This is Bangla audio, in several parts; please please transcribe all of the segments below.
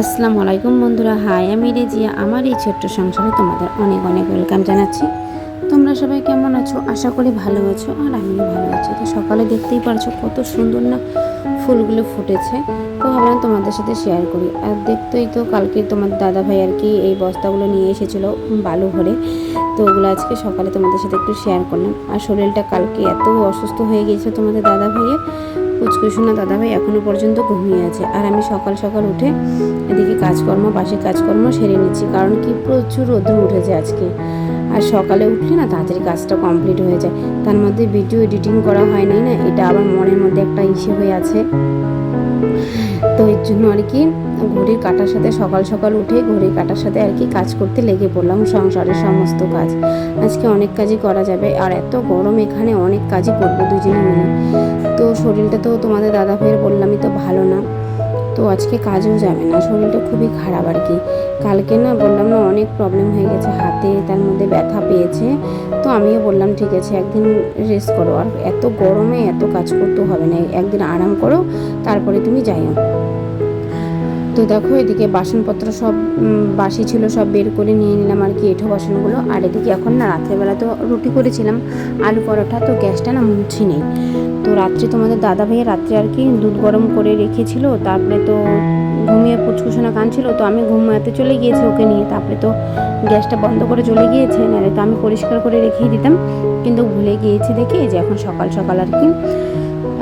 আসসালামু আলাইকুম বন্ধুরা। হাই, আমি রেজিয়া। আমার এই ছোট্ট সংসারে তোমাদের অনেক অনেক ওয়েলকাম জানাচ্ছি। তোমরা সবাই কেমন আছো? আশা করি ভালো আছো আর আমিও ভালো আছি। তো সকালে দেখতেই পারছ কত সুন্দর না ফুলগুলো ফুটেছে। তো ভাবলাম তোমাদের সাথে শেয়ার করি। আর দেখতেই তো কালকে তোমার দাদা ভাই আর কি এই বস্তাগুলো নিয়ে এসেছিল বালু ভরে। তো ওগুলো আজকে সকালে তোমাদের সাথে একটু শেয়ার করলাম। আর শরীরটা কালকে এত অসুস্থ হয়ে গিয়েছে তোমাদের দাদা ভাইয়ের। কুচকুশোনা দাদা ভাই এখনও পর্যন্ত ঘুমিয়ে আছে। আর আমি সকাল সকাল উঠে এদিকে কাজকর্ম, বাসি কাজকর্ম সেরে নিচ্ছি, কারণ কি প্রচুর রোদ্র উঠেছে আজকে। আর সকালে উঠলে না তাড়াতাড়ি কাজটা কমপ্লিট হয়ে যায়। তার মধ্যে ভিডিও এডিটিং করা হয়নি না, এটা আবার মনের মধ্যে একটা ইসে হয়ে আছে। তো এর জন্য আর কি ঘড়ির কাটার সাথে সকাল সকাল উঠে ঘড়ির কাটার সাথে আর কি কাজ করতে লেগে পড়লাম সংসারের সমস্ত কাজ। আজকে অনেক কাজই করা যাবে আর এত গরম এখানে অনেক কাজই করব দুজনে মিলে। তো শরীরটা তো তোমাদের দাদা ভাইয়ের বললামই তো ভালো না। তো আজকে কাজও যাবে না, শরীরটা খুবই খারাপ আর কি। কালকে না বললাম না অনেক প্রবলেম হয়ে গেছে, হাতে তার মধ্যে ব্যথা পেয়েছে। তো আমিও বললাম, ঠিক আছে, একদিন রেস্ট করো, আর এত গরমে এত কাজ করতে হবে না, একদিন আরাম করো, তারপরে তুমি যাইও। তো দেখো, এদিকে বাসনপত্র সব বাসি ছিল, সব বের করে নিয়ে নিলাম আর কি এঁঠো বাসনগুলো। আর এদিকে এখন না রাত্রেবেলা তো রুটি করেছিলাম, আলু পরোটা, তো গ্যাসটা না মুছি নেই। তো রাত্রে তোমাদের দাদা ভাইয়া রাত্রে আর কি দুধ গরম করে রেখেছিল, তারপরে তো ঘুমিয়ে পুচকুসোনা কাঁদছিল তো আমি ঘুমাতে চলে গিয়েছি ওকে নিয়ে। তারপরে তো গ্যাসটা বন্ধ করে চলে গিয়েছে, নাহলে তো আমি পরিষ্কার করে রেখেই দিতাম। কিন্তু ভুলে গিয়েছি দেখে, যে এখন সকাল সকাল আর কি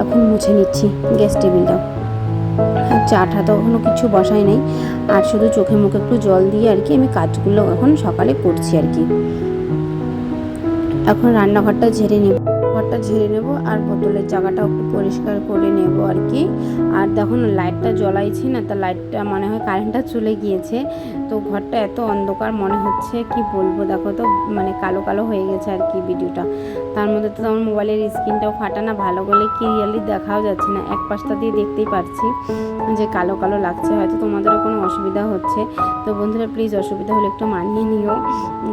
এখন মুছে নিচ্ছি গ্যাস টেবিলটা আর চাটা তো এখনও কিছু বসাই নাই। আর শুধু চোখে মুখে একটু জল দিয়ে আর কি আমি কাজগুলো এখন সকালে করছি আর কি। এখন রান্নাঘরটা ঝেড়ে নেব, ঘরটা ঝেড়ে নেব আর বোতলের জায়গাটাও একটু পরিষ্কার করে নেব আর কি। আর দেখুন লাইটটা জ্বলাইছি না, তা লাইটটা মনে হয় কারেন্টটা চলে গিয়েছে। তো ঘরটা এত অন্ধকার মনে হচ্ছে, কি বলব? দেখো তো মানে কালো কালো হয়ে গেছে আর কি ভিডিওটা। তার মধ্যে তো আমার মোবাইলের স্ক্রিনটাও ফাটা না, ভালো করে ক্লিয়ারলি দেখাও যাচ্ছে না। এক পাশটা দিয়ে দেখতেই পারছি যে কালো কালো লাগছে, হয়তো তোমাদেরও কোনো অসুবিধা হচ্ছে। তো বন্ধুরা প্লিজ অসুবিধা হলে একটু মানিয়ে নিও,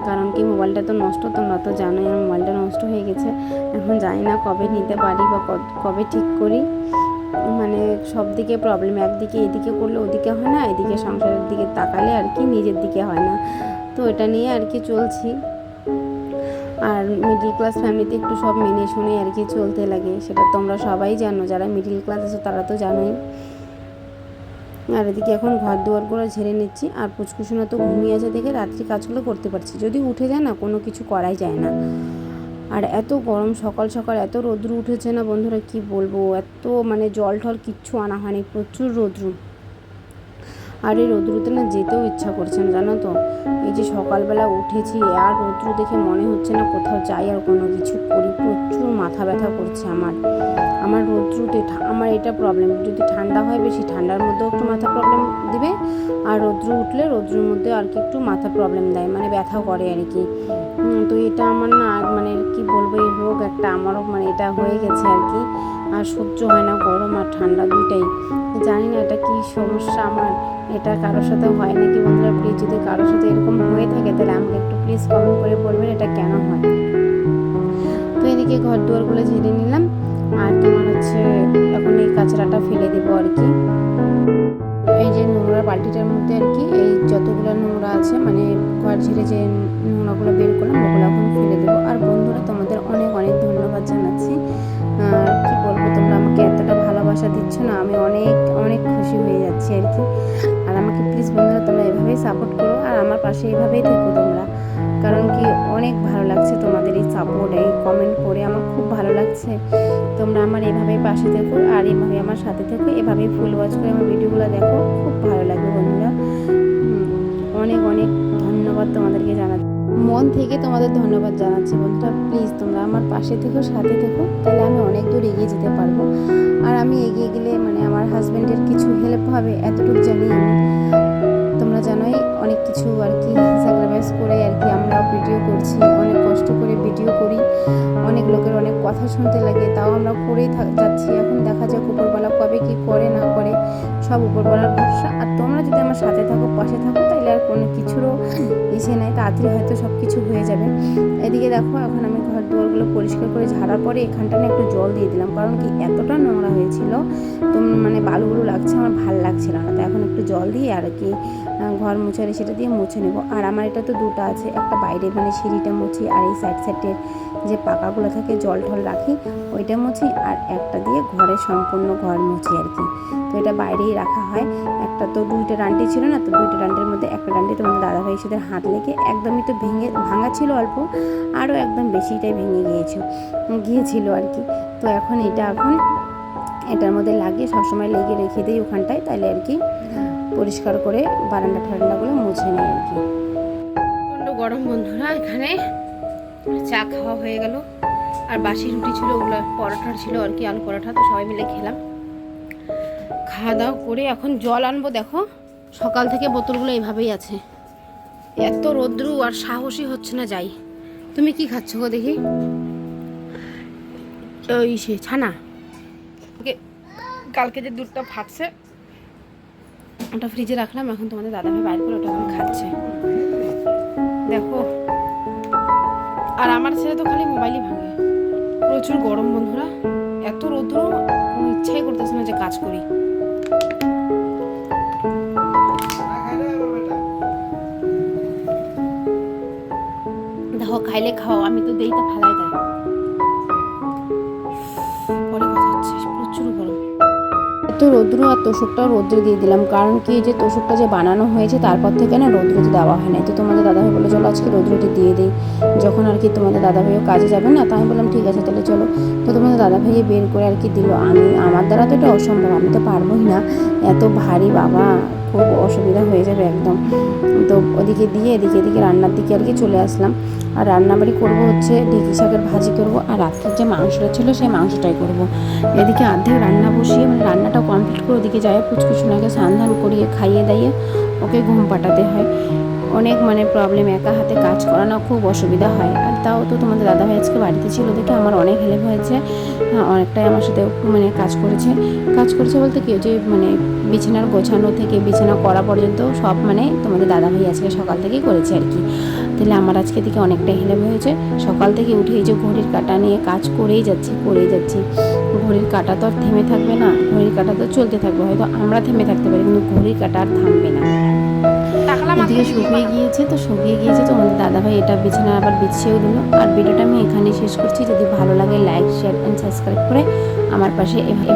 কারণ কি মোবাইলটা তো নষ্ট, তোমরা তো জানোই আমার মোবাইলটা নষ্ট হয়ে গেছে। এখন জানি না কবে নিতে পারি বা কবে ঠিক করি। মানে সব দিকে প্রবলেম একদিকে এদিকে করলে ওদিকে হয় না, এদিকে সংসারের দিকে তাকালে আর কি নিজের দিকে হয় না। তো এটা নিয়ে আর কি চলছি। আর মিডিল ক্লাস ফ্যামিলিতে একটু সব মেনে শুনে আর কি চলতে লাগে, সেটা তোমরা সবাই জানো, যারা মিডিল ক্লাস আছো তারা তো জানোই। আর এদিকে এখন ঘর দুয়ার করে ঝেড়ে নিচ্ছি, আর পুচকুসোনা তো ঘুমিয়ে আছে দেখে রাত্রি কাজগুলো করতে পারছি, যদি উঠে যায় না কোনো কিছু করাই যায় না। আর এত গরম সকাল সকাল, এত রোদ্রু উঠেছে না বন্ধুরা, কি বলব? এত মানে জল টল কিচ্ছু আনা হয়নি, প্রচুর রৌদ্র। আর এই রৌদ্রুতে না যেতেও ইচ্ছা করছে না, জানো তো। এই যে সকালবেলা উঠেছি, আর রৌদ্র দেখে মনে হচ্ছে না কোথাও যাই আর কোনো কিছু করি। প্রচুর মাথা ব্যথা করছে আমার। আমার রৌদ্রুতে আমার এটা প্রবলেম যদি ঠান্ডা হয় বেশি, ঠান্ডার মধ্যেও একটু মাথা প্রবলেম দিবে। আর রৌদ্র উঠলে রৌদ্রের মধ্যে আর কি একটু মাথা প্রবলেম দেয় মানে ব্যথা করে আর কি। তো এটা আমার না মানে কি বলব, এই রোগ একটা আমারও মানে এটা হয়ে গেছে আর কি। আর সহ্য হয় না, গরম আর ঠান্ডা দুইটাই। জানি না এটা কি সমস্যা আমার, এটা কারোর সাথে হয় নাকি, বন্ধুরা প্লিজ যদি কারোর সাথে এরকম হয়ে থাকে, তাহলে আমাকে একটু প্লিজ কমেন্ট করে বলবেন এটা কেন হয়। তো এদিকে ঘর দুয়ারগুলো ঝেড়ে নিলাম, আর তোমার হচ্ছে এখন এই কাঁচড়াটা ফেলে দেবো আর কি। এই যে নোংরা বালতিটার মধ্যে আর কি, এই যতগুলো নোংরা আছে মানে ঘর ঝেড়ে যে নোংরাগুলো বের করলাম, ওগুলো এখন ফেলে দেবো। আর বন্ধুরা, তোমাদের অনেক ভালোবাসা দিচ্ছ না, আমি অনেক অনেক খুশি হয়ে যাচ্ছি আর কি। আর আমাকে প্লিজ বন্ধুরা, তোমরা এভাবেই সাপোর্ট করো আর আমার পাশে এভাবেই থেকো তোমরা। কারণ কি, অনেক ভালো লাগছে তোমাদের এই সাপোর্ট এই কমেন্ট করে আমার খুব ভালো লাগছে। তোমরা আমার এভাবেই পাশে থেকো আর এভাবে আমার সাথে থেকো, এভাবেই ফুল ওয়াচ করে আমার ভিডিওগুলো দেখো, খুব ভালো লাগে বন্ধুরা। মন থেকে তোমাদের ধন্যবাদ জানাচ্ছি বন্ধুরা। প্লিজ তোমরা আমার পাশে থেকো, সাথে থেকো, তাহলে আমি অনেক দূর এগিয়ে যেতে পারব। আর আমি এগিয়ে গেলে মানে আমার হাজব্যান্ডের কিছু হেল্প হবে, এতটুকু জানি তোমরা জানোই অনেক কিছু আর কি স্যাক্রিফাইস করে আর কি আমরা ভিডিও করছি, অনেক কষ্ট করে ভিডিও করি। অনেক লোকের অনেক কথা শুনতে লাগে, তাও আমরা করেই যাচ্ছি। এখন দেখা যাক উপরবেলা কবে কি করে না করে, সব উপরবেলার ভরসা। আর তোমরা যদি আমার সাথে থাকো পাশে থাকো তাহলে আর কোনো কিছুরও ইসে নাই, তাড়াতাড়ি হয়তো সব কিছু হয়ে যাবে। এদিকে দেখো, এখন আমি ঘর দুয়ারগুলো পরিষ্কার করে ঝাড়ার পরে এখানটা না একটু জল দিয়ে দিলাম, কারণ কি এতটা নোংরা হয়েছিল, তো মানে বালুগুলো লাগছে, আমার ভালো লাগছিল না তো এখন একটু জল দিয়ে আর কি ঘর মুছারি সেটা দিয়ে মুছে নেব। আর আমার এটা তো দুটো আছে, একটা বাইরে মানে সিঁড়িটা মুছি আর এই সাইড সাইডের যে পাকাগুলো থাকে, জল ঠল রাখি, ওইটা মুছি আর একটা দিয়ে ঘরে সম্পূর্ণ ঘর মুছি আর কি। তো এটা বাইরেই রাখা হয়। একটা তো দুইটা ডান্ডি ছিল না, তো দুইটা ডান্ডির মধ্যে একটা ডান্ডি তোমাদের দাদাভাই সাথে হাত লেগে একদমই তো ভেঙে, ভাঙা ছিল অল্প, আরও একদম বেশিটাই ভেঙে গিয়েছিল গিয়েছিল আর কি। তো এখন এটা এখন এটার মধ্যে লাগিয়ে সবসময় লেগে রেখে দিই ওখানটায় তাহলে আর কি পরিষ্কার করে বারান্দা ঠান্ডাগুলো মুছে নেয় আর কি। গরম বন্ধুরা, এখানে চা খাওয়া হয়ে গেল। আর বাসি রুটি ছিল, ওগুলো পরোটা ছিল আর কি, আলু পরোটা, তো সবাই মিলে খেলাম। খাওয়া দাওয়া করে এখন জল আনব, দেখো, সকাল থেকে বোতলগুলো এইভাবেই আছে। এত রৌদ্রু আর সাহসী হচ্ছে না যাই। তুমি কি খাচ্ছ গো দেখি? ওই সে ছানা। কালকে যে দুধটা ফাটছে ওটা ফ্রিজে রাখলাম, এখন তোমাদের দাদাভাই বাইর করে ওটা এখন খাচ্ছে। দেখো। আর আমার ছেলে তো খালি মোবাইলই ভাঙে। প্রচুর গরম বন্ধুরা। এত রৌদ্র ইচ্ছাই করতেছে না যে কাজ করি। দেখো, খাইলে খাও, আমি তো দেই তো ফালাই তো রৌদ্র আর তোষকটা রৌদ্রে দিয়ে দিলাম। কারণ কি যে তোষকটা যে বানানো হয়েছে, তারপর থেকে না রৌদ্রতে দেওয়া হয় না তো তোমাদের দাদাভাই বলে চলো আজকে রৌদ্রটি দিয়ে দিই। যখন আর কি তোমাদের দাদাভাইও কাজে যাবে না, তাই বললাম, ঠিক আছে, তাহলে চলো। তো তোমাদের দাদাভাইয়ে বের করে আর কি দিল। আমি, আমার দ্বারা তো এটা অসম্ভব, আমি তো পারবোই না। এত ভারী বাবা, খুব অসুবিধা হয়ে যাবে একদম। তো ওদিকে দিয়ে এদিকে এদিকে রান্নার দিকে আর কি চলে আসলাম। আর রান্নাবাড়ি করব হচ্ছে ঢেঁকি শাকের ভাজি করব আর রাত্রের যে মাংসটা ছিল সেই মাংসটাই করব। এদিকে অর্ধেক রান্না বসিয়ে মানে রান্নাটা কমপ্লিট করে ওদিকে যায় পুচকুচুনাকে স্নান করিয়ে খাইয়ে দাইয়ে ওকে ঘুম পাঠাতে হয়। অনেক মানে প্রবলেম একা হাতে কাজ করানো খুব অসুবিধা হয়। আর তাও তো তোমাদের দাদাভাই আজকে বাড়িতে ছিল দেখে আমার অনেক হেল্প হয়েছে। হ্যাঁ, অনেকটাই আমার সাথে মানে কাজ করেছে। কাজ করেছে বলতে কি যে মানে বিছানার গোছানো থেকে বিছানা করা পর্যন্ত সব মানে তোমাদের দাদাভাই আজকে সকাল থেকেই করেছে আর কি। তাহলে আমার আজকে থেকে অনেকটাই হেল্প হয়েছে। সকাল থেকে উঠে এই যে ঘড়ির কাটা নিয়ে কাজ করেই যাচ্ছি করেই যাচ্ছি। ঘড়ির কাটা তো আর থেমে থাকবে না। ঘড়ির কাটা তো চলতে থাকবে হয়তো আমরা থেমে থাকতে পারি কিন্তু ঘড়ির কাটা আর থামবে না। এদিকে শুকিয়ে গিয়েছে তো শুকিয়ে গিয়েছে তো আমাদের দাদাভাই এটা বিছানা আবার বিছিয়েও দিল। আর ভিডিওটা আমি এখানে শেষ করছি। যদি ভালো লাগে লাইক শেয়ার অ্যান্ড সাবস্ক্রাইব করে আমার পাশে এভাবে